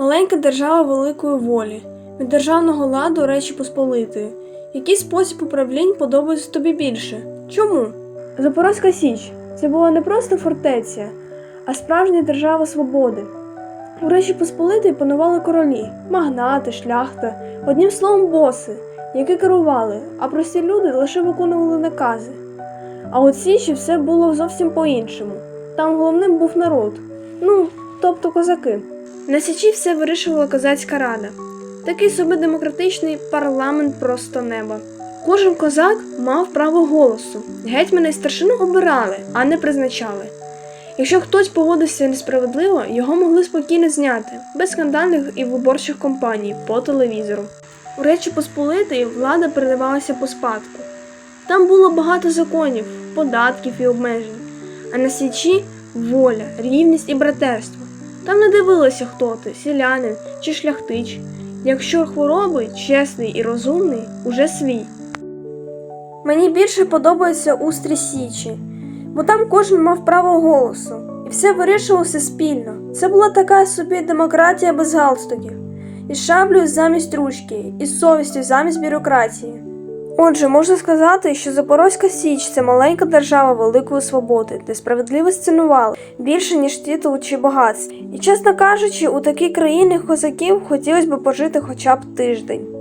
Маленька держава великої волі, від державного ладу Речі Посполитої. Який спосіб управлінь подобається тобі більше? Чому? Запорозька Січ це була не просто фортеця, а справжня держава свободи. У Речі Посполитої панували королі, магнати, шляхта, одним словом, боси, які керували, а прості люди лише виконували накази. А от Січі все було зовсім по-іншому. Там головним був народ, ну, тобто козаки. На Січі все вирішувала козацька рада. Такий собі демократичний парламент просто неба. Кожен козак мав право голосу. Гетьмана і старшину обирали, а не призначали. Якщо хтось поводився несправедливо, його могли спокійно зняти, без скандальних і виборчих кампаній по телевізору. У Речі Посполитої влада передавалася по спадку. Там було багато законів, податків і обмежень, а на Січі воля, рівність і братерство. Там не дивилися, хто ти, селянин чи шляхтич. Якщо хвороби, чесний і розумний, уже свій. Мені більше подобається устрій Січі, бо там кожен мав право голосу, і все вирішувалося спільно. Це була така собі демократія без галстуків, із шаблею замість ручки, і совістю замість бюрократії. Отже, можна сказати, що Запорозька Січ це маленька держава великої свободи, де справедливість цінували більше, ніж титул чи багатство. І чесно кажучи, у такій країні козаків хотілося б пожити хоча б тиждень.